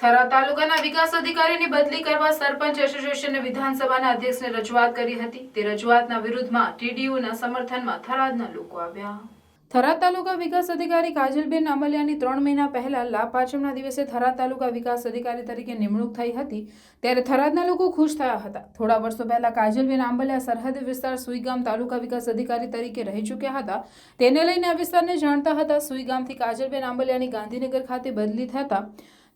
થરાદ તાલુકાના વિકાસ અધિકારીની બદલી કરવા સરપંચ એસોસિએશને વિધાનસભાના અધ્યક્ષને રજૂઆત કરી હતી. તે રજૂઆતના વિરુદ્ધમાં ટીડીયુના સમર્થનમાં થરાદના લોકો આવ્યા. થરાદ તાલુકા વિકાસ અધિકારી કાજલબેન આંબલિયાની ત્રણ મહિના પહેલા લાભ પાંચમના દિવસે થરાદ તાલુકા વિકાસ અધિકારી તરીકે નિમણૂક થઈ હતી. ત્યારે થરાદના લોકો ખુશ થયા હતા. થોડા વર્ષો પહેલા કાજલબેન આંબલિયા સરહદ વિસ્તાર સુઈગામ તાલુકા વિકાસ અધિકારી તરીકે રહી ચૂક્યા હતા. તેને લઈને આ વિસ્તારને જાણતા હતા સુઈગામથી કાજલબેન આંબલિયાની ગાંધીનગર ખાતે બદલી થતા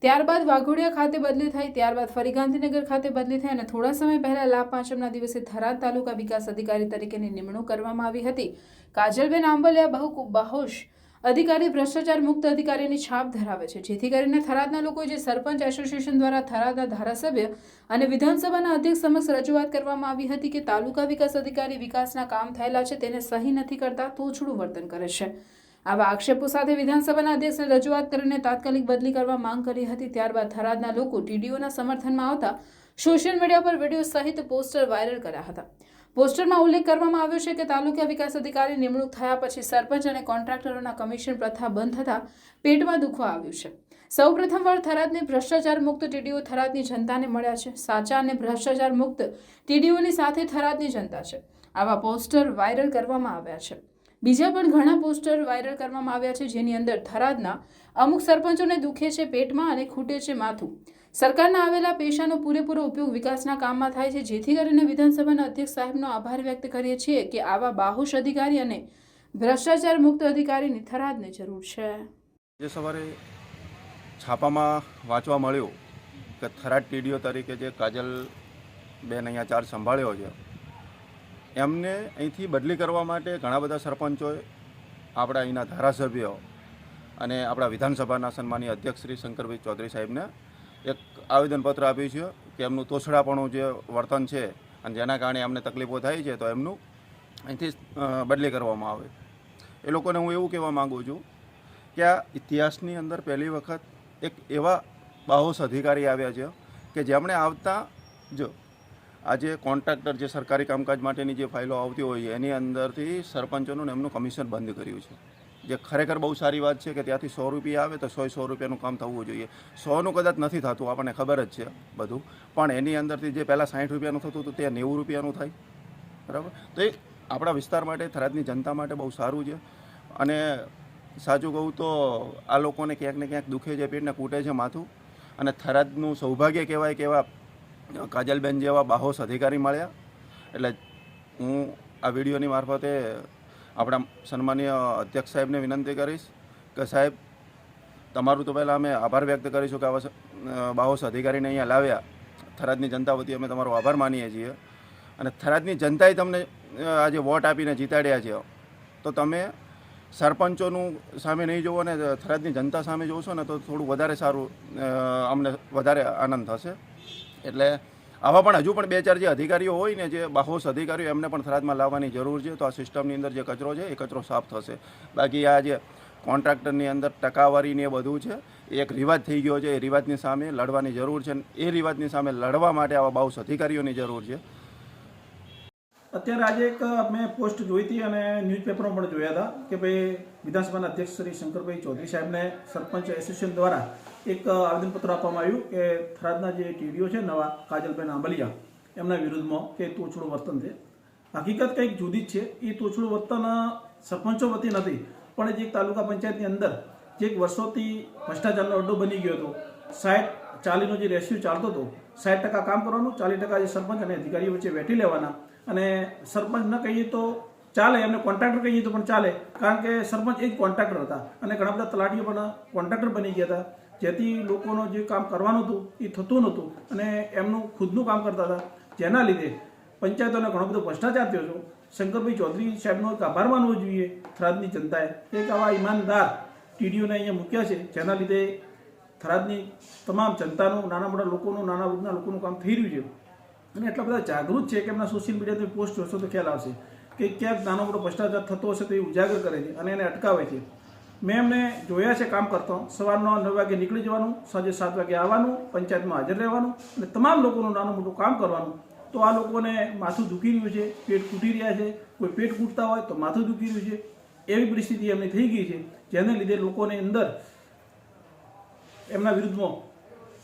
ત્યારબાદ વાઘોડિયા ખાતે બદલી થઈ, ત્યારબાદ ફરી ગાંધીનગર ખાતે બદલી થઈ અને થોડા સમય પહેલા લાભ પાંચમના દિવસે થરાદ તાલુકા વિકાસ અધિકારી તરીકેની નિમણૂક કરવામાં આવી હતી. કાજલબેન આંબલિયા બહુ બહોશ અધિકારી, ભ્રષ્ટાચાર મુક્ત અધિકારીની છાપ ધરાવે છે. જેથી કરીને થરાદના લોકો જે સરપંચ એસોસિએશન દ્વારા થરાદના ધારાસભ્ય અને વિધાનસભાના અધ્યક્ષ સમક્ષ રજૂઆત કરવામાં આવી હતી કે તાલુકા વિકાસ અધિકારી વિકાસના કામ થયેલા છે, તેને સહી નથી કરતા તોછડું વર્તન કરે છે. આવા આક્ષેપો સાથે વિધાનસભાના અધ્યક્ષને રજૂઆત કરીને તાત્કાલિક બદલી કરવા માંગ કરી હતી. ત્યારબાદ થરાદના લોકો ટીડીઓના સમર્થનમાં આવતા સોશિયલ મીડિયા પર વીડિયો સહિત પોસ્ટર વાયરલ કર્યા હતા. પોસ્ટરમાં ઉલ્લેખ કરવામાં આવ્યો છે કે તાલુકા વિકાસ અધિકારી નિમણૂક થયા પછી સરપંચ અને કોન્ટ્રાક્ટરોના કમિશન પ્રથા બંધ થતાં પેટમાં દુખવા આવ્યું છે. સૌ પ્રથમવાર થરાદને ભ્રષ્ટાચાર મુક્ત ટીડીઓ થરાદની જનતાને મળ્યા છે. સાચા અને ભ્રષ્ટાચાર મુક્ત ટીડીઓની સાથે થરાદની જનતા છે. આવા પોસ્ટર વાયરલ કરવામાં આવ્યા છે. બીજા પણ ઘણા પોસ્ટર વાયરલ કરવામાં આવ્યા છે જેની અંદર થરાદના અમુક સરપંચોને દુખે છે પેટમાં અને ખૂટે છે માથું. સરકારના આવેલા પૈસાનો પૂરેપૂરો ઉપયોગ વિકાસના કામમાં થાય છે. જેથી કરીને વિધાનસભાના અધ્યક્ષ સાહેબનો આભાર વ્યક્ત કરીએ છીએ કે આવા બાહુશ અધિકારી અને ભ્રષ્ટાચાર મુક્ત અધિકારીની થરાદને જરૂર છે. જે સવારે છાપામાં વાંચવા મળ્યું કે થરાદ ટીડીઓ તરીકે જે કાજલ બેન અહીંયા ચાર્જ સંભાળ્યો છે એમને અહીંથી બદલી કરવા માટે ઘણા બધા સરપંચોએ આપણા અહીંના ધારાસભ્યો અને આપણા વિધાનસભાના સન્માનીય અધ્યક્ષ શ્રી શંકરભાઈ ચૌધરી સાહેબને એક આવેદનપત્ર આપ્યું છે કે એમનું તોછડાપણું જે વર્તન છે અને જેના કારણે એમને તકલીફો થાય છે, તો એમનું અહીંથી બદલી કરવામાં આવે. એ લોકોને હું એવું કહેવા માગું છું કે આ ઇતિહાસની અંદર પહેલી વખત એક એવા બાહોશ અધિકારી આવ્યા છે કે જેમણે આવતા જો આજે કોન્ટ્રાક્ટર જે સરકારી કામકાજ માટેની જે ફાઇલો આવતી હોય, એની અંદરથી સરપંચોનું એમનું કમિશન બંધ કર્યું છે. જે ખરેખર બહુ સારી વાત છે કે ત્યાંથી સો રૂપિયા આવે તો સો સો રૂપિયાનું કામ થવું જોઈએ. સોનું કદાચ નથી થતું, આપણને ખબર જ છે બધું. પણ એની અંદરથી જે પહેલાં સાઠ રૂપિયાનું થતું હતું તે નેવું રૂપિયાનું થાય. બરાબર? તો એ આપણા વિસ્તાર માટે, થરાદની જનતા માટે બહુ સારું છે. અને સાચું કહું તો આ લોકોને ક્યાંક ને ક્યાંક દુખે છે પેટને કૂટે છે માથું. અને થરાદનું સૌભાગ્ય કહેવાય કે એવા કાજલબેન જેવા બાહોશ અધિકારી મળ્યા. એટલે હું આ વિડીયોની મારફતે આપણા સન્માનીય અધ્યક્ષ સાહેબને વિનંતી કરીશ કે સાહેબ, તમારું તો પહેલાં અમે આભાર વ્યક્ત કરીશું કે આવા બાહોશ અધિકારીને અહીંયા લાવ્યા. થરાદની જનતા વતી અમે તમારો આભાર માનીએ છીએ. અને થરાદની જનતાએ તમને આજે વોટ આપીને જીતાડ્યા છે. તો તમે સરપંચોનું સામે નહીં જોવો ને થરાદની જનતા સામે જોશો ને તો થોડું વધારે સારું અમને વધારે આનંદ થશે. એટલે આવા પણ હજુ પણ બે ચાર જે અધિકારીઓ હોય ને જે બાહોશ અધિકારીઓ એમને પણ થરાદમાં લાવવાની જરૂર છે. તો આ સિસ્ટમની અંદર જે કચરો છે એ કચરો સાફ થશે. બાકી આ જે કોન્ટ્રાક્ટરની અંદર ટકાવારીને એ બધું છે એક રિવાજ થઈ ગયો છે. એ રિવાજની સામે લડવાની જરૂર છે એ રિવાજની સામે લડવા માટે આવા બાહોશ અધિકારીઓની જરૂર છે. અત્યારે આજે એક મેં પોસ્ટ જોઈ હતી અને ન્યૂઝપેપરમાં પણ જોયા હતા કે ભાઈ વિધાનસભાના અધ્યક્ષ શ્રી શંકરભાઈ ચૌધરી સાહેબને સરપંચ એસોસિએશન દ્વારા એક આવેદનપત્ર આપવામાં આવ્યું કે થરાદના જે ટીડીઓ છે નવા કાજલબેન આંબલિયા, એમના વિરુદ્ધમાં કે તોછડું વર્તન છે. હકીકત કંઈક જુદી જ છે. એ તોછડું વર્તન સરપંચો વતી નથી, પણ જે તાલુકા પંચાયતની અંદર જે એક વર્ષોથી ભ્રષ્ટાચારનો અડ્ડો બની ગયો હતો. સાઠ ચાલીનો જે રેશિયો ચાલતો હતો, સાઠ ટકા કામ કરવાનું, ચાલીસ ટકા જે સરપંચ અને અધિકારીઓ વચ્ચે વેઠી લેવાના અને સરપંચ ન કહીએ તો ચાલે, એમને કોન્ટ્રાક્ટર કહીએ તો પણ ચાલે. કારણ કે સરપંચ એ જ કોન્ટ્રાક્ટર હતા અને ઘણા બધા તલાટીઓ પણ કોન્ટ્રાક્ટર બની ગયા હતા. જેથી લોકોનો જે કામ કરવાનું હતું, એ થતું નહોતું. અને એમનું ખુદનું કામ કરતા હતા. જેના લીધે પંચાયતોને ઘણો બધો ભ્રષ્ટાચાર થયો છે. શંકરભાઈ ચૌધરી સાહેબનો એક આભાર માનવો જોઈએ થરાદની જનતાએ. એક આવા ઈમાનદાર ટીડીઓને અહીંયા મૂક્યા છે, જેના લીધે થરાદની તમામ જનતાનું, નાના મોટા લોકોનું, નાના વૃદ્ધના લોકોનું કામ થઈ રહ્યું છે. અને એટલા બધા જાગૃત છે કે એમના સોશિયલ મીડિયાની પોસ્ટ જોશો તો ખ્યાલ આવશે કે ક્યાંક નાનો મોટો ભ્રષ્ટાચાર થતો હશે તો એ ઉજાગર કરે છે અને એને અટકાવે છે. મેં એમને જોયા છે કામ કરતો, સવારના નવ વાગે નીકળી જવાનું, સાંજે સાત વાગે આવવાનું, પંચાયતમાં હાજર રહેવાનું અને તમામ લોકોનું નાનું મોટું કામ કરવાનું. તો આ લોકોને માથું દુખી રહ્યું છે, પેટ તૂટી રહ્યા છે, કોઈ પેટ કૂટતા હોય તો માથું દુખી રહ્યું છે. એવી પરિસ્થિતિ એમની થઈ ગઈ છે, જેને લીધે લોકોની અંદર એમના વિરુદ્ધમાં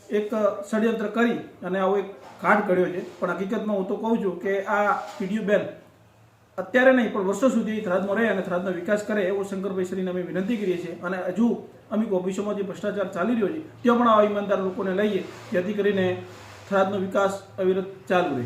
એક ષડયંત્ર કરી અને આવો એક ઘાટ ઘડ્યો છે. પણ હકીકતમાં હું તો કહું છું કે આ પીડીયુ બેન અત્યારે નહીં, પણ વર્ષો સુધી થરાદમાં રહે અને થરાદનો વિકાસ કરે એવો શંકરભાઈ શ્રીને અમે વિનંતી કરીએ છીએ. અને હજુ અમુક ઓફિસોમાં જે ભ્રષ્ટાચાર ચાલી રહ્યો છે, ત્યાં પણ આવા ઈમાનદાર લોકોને લઈએ, જેથી કરીને થરાદનો વિકાસ અવિરત ચાલુ રહે.